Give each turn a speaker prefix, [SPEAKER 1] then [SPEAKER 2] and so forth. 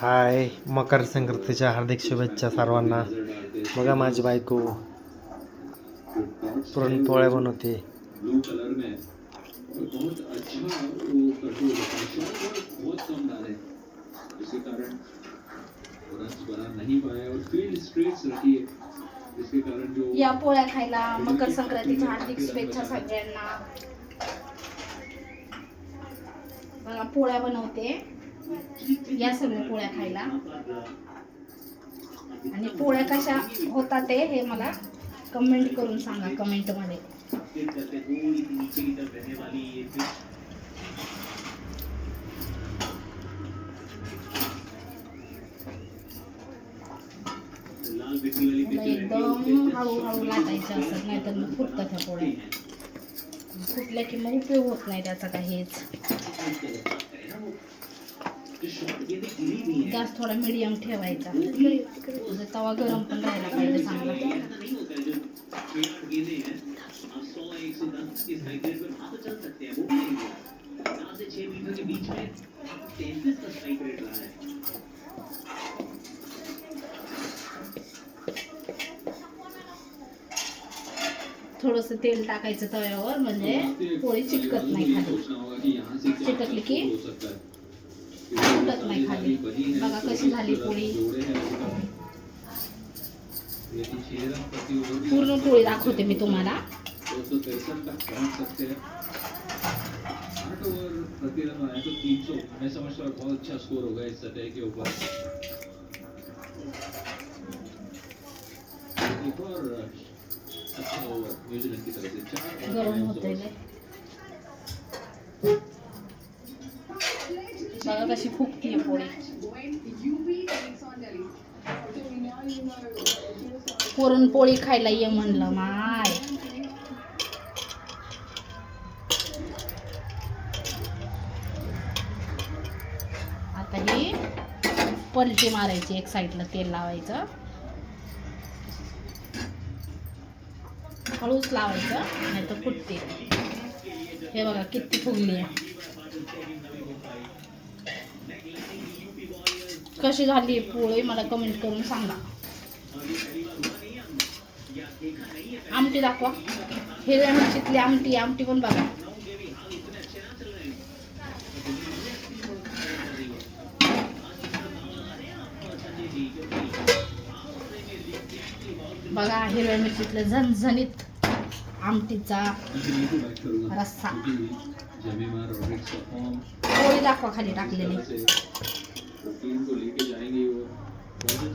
[SPEAKER 1] हाय मकर संक्रांतीच्या हार्दिक शुभेच्छा सर्वांना. बघा माझी बायको. पुरणपोळ्या बनवते.
[SPEAKER 2] कारण रन्स बना नहीं और फील्ड स्ट्रेट्स रखी है जिसके कारण जो
[SPEAKER 3] या पोळ्या खायला मकर संक्रांतीच्या हार्दिक शुभेच्छा सगळ्यांना. पोळ्या बनवते. या सगळ्या पोळ्या खायला. आणि पोळ्या कशा होतात ते हे मला कमेंट करून सांगा कमेंटमध्ये. एकदम हळूहळू लाटायच्या असतात नाहीतर मग फुटतात ह्या पोळ्या. फुटल्या की मग उपयोग होत नाही त्याचा काहीच. गॅस थोडा मिडियम ठेवायचा. म्हणजे तवा गरम पण राहायला पाहिजे चांगला. थोडस तेल टाकायचं तव्यावर म्हणजे पोळी चिटकत नाही खाली. चिटकली की? फुटत नाही खाली. बघा कशी झाली पोळी. पूर्ण पोळी दाखवते मी तुम्हाला.
[SPEAKER 2] तीन बहुत अच्छा स्कोर
[SPEAKER 3] गरम
[SPEAKER 2] और
[SPEAKER 3] बघा कशी फुगतीये पोळी पुरणपोळी खायला ये म्हणलं माय. आता ही पलटी मारायची एक साईडला तेल लावायचं. हळूच लावायचं नाही तर फुटते. हे बघा किती फुगली आहे. कशी झाली पोळी मला कमेंट करून सांगा. आमटी दाखवा. हिरव्या मिरचीतली आमटी आमटी पण बघा. बघा हिरव्या मिरचीतलं झणझणीत आमटीचा रस्सा.
[SPEAKER 2] पोळी दाखवा खाली टाकलेली. तो
[SPEAKER 3] टीम को लेके जाएंगे
[SPEAKER 2] वो।